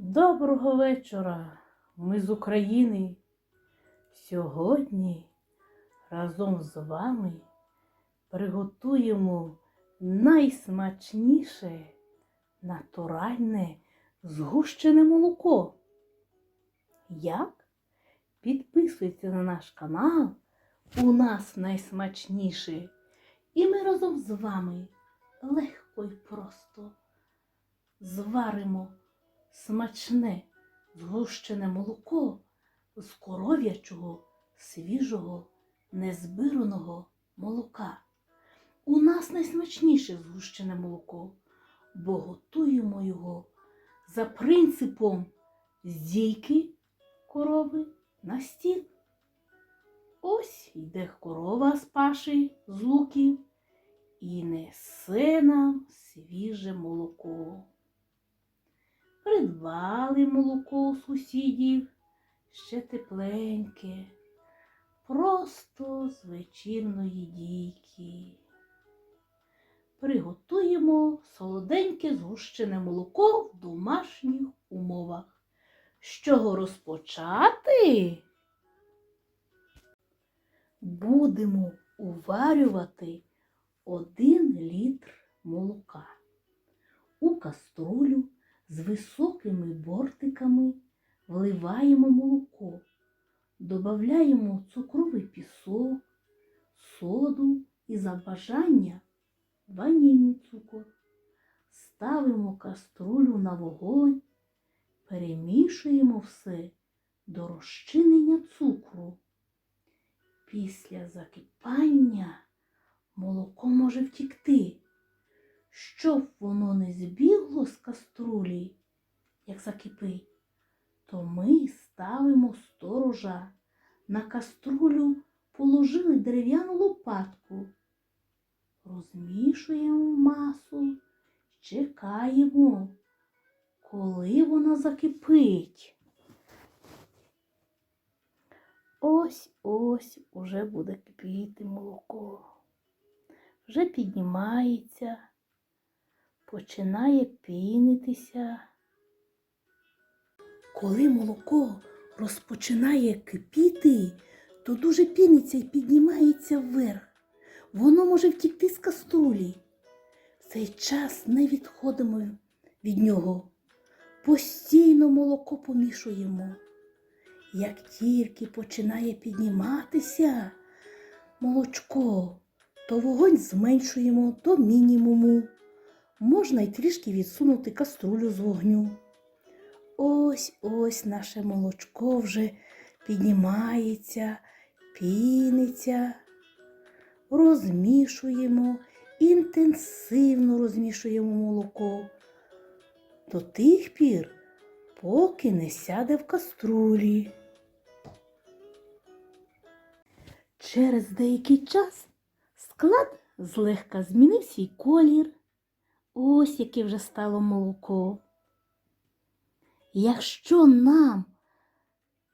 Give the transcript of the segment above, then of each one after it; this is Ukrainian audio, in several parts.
Доброго вечора, ми з України. Сьогодні разом з вами приготуємо найсмачніше натуральне згущене молоко. Як? Підписуйте на наш канал, у нас найсмачніше, і ми разом з вами легко і просто зваримо смачне згущене молоко з коров'ячого свіжого незбираного молока. У нас найсмачніше згущене молоко, бо готуємо його за принципом зійки корови на стіл. Ось йде корова з паші з луків і несе нам свіже молоко. Придбали молоко у сусідів ще тепленьке, просто з вечірної дійки. Приготуємо солоденьке згущене молоко в домашніх умовах. З чого розпочати? Будемо уварювати один літр молока. У каструлю з високими бортиками вливаємо молоко, додаємо цукровий пісок, соду і за бажання ванільний цукор. Ставимо каструлю на вогонь, перемішуємо все до розчинення цукру. Після закипання молоко може втікти. Щоб воно не збігло з каструлі, як закипить, то ми ставимо сторожа. На каструлю положили дерев'яну лопатку, розмішуємо масу, чекаємо, коли вона закипить. Ось ось уже буде кипіти молоко. Вже піднімається починає пінитися. Коли молоко розпочинає кипіти, то дуже піниться і піднімається вверх. Воно може втікти з каструлі. В цей час не відходимо від нього. Постійно молоко помішуємо. Як тільки починає підніматися молочко, то вогонь зменшуємо до мінімуму можна й трішки відсунути каструлю з вогню. Ось ось наше молочко вже піднімається, піниться, розмішуємо, інтенсивно розмішуємо молоко до тих пір, поки не сяде в каструлі. Через деякий час склад злегка змінив свій колір. Ось яке вже стало молоко. Якщо нам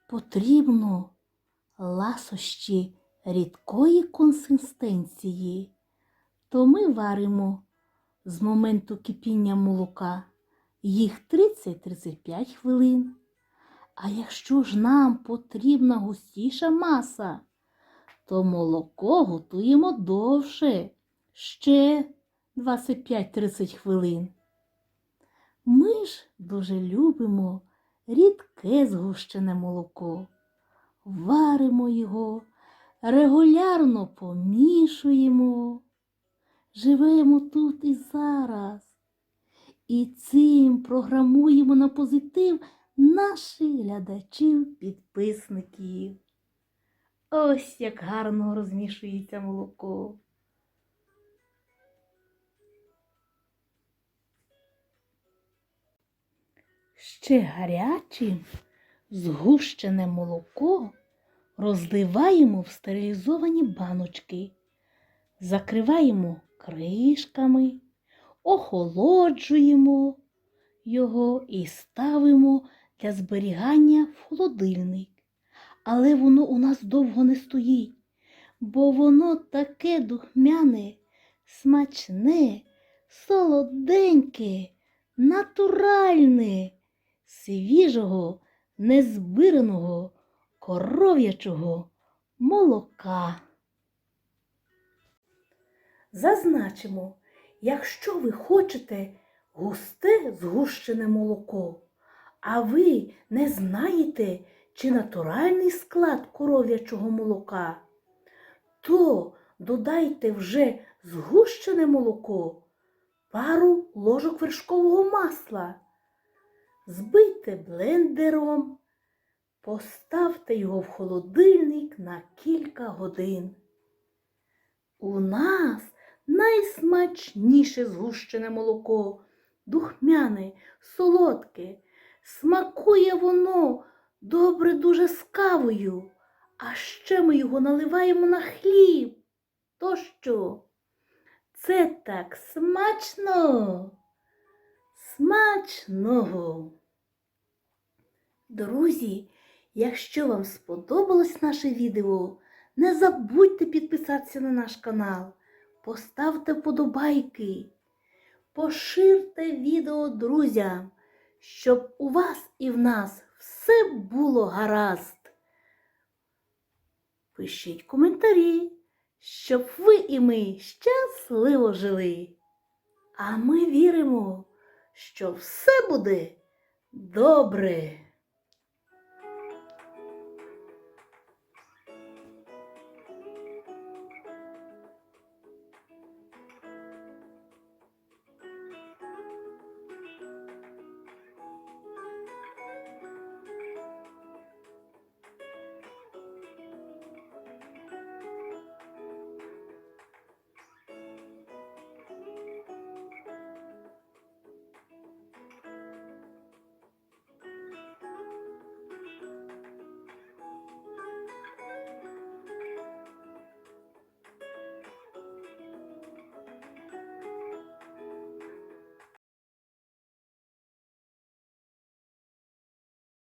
потрібно ласощі рідкої консистенції, то ми варимо з моменту кипіння молока їх 30-35 хвилин. А якщо ж нам потрібна густіша маса, то молоко готуємо довше. Ще 25-30 хвилин. Ми ж дуже любимо рідке згущене молоко, варимо його, регулярно помішуємо, живемо тут і зараз. І цим програмуємо на позитив наших глядачів-підписників. Ось як гарно розмішується молоко. Ще гарячим згущене молоко розливаємо в стерилізовані баночки, закриваємо кришками, охолоджуємо його і ставимо для зберігання в холодильник. Але воно у нас довго не стоїть, бо воно таке духмяне, смачне, солоденьке, натуральне свіжого, незбираного коров'ячого молока. Зазначимо, якщо ви хочете густе згущене молоко, а ви не знаєте, чи натуральний склад коров'ячого молока, то додайте вже згущене молоко, пару ложок вершкового масла, збийте блендером, поставте його в холодильник на кілька годин. У нас найсмачніше згущене молоко, духмяне, солодке. Смакує воно добре дуже з кавою, а ще ми його наливаємо на хліб. То що? Це так смачно. Смачного. Друзі, якщо вам сподобалось наше відео, не забудьте підписатися на наш канал, поставте вподобайки, поширте відео друзям, щоб у вас і в нас все було гаразд. Пишіть коментарі, щоб ви і ми щасливо жили. А ми віримо, що все буде добре.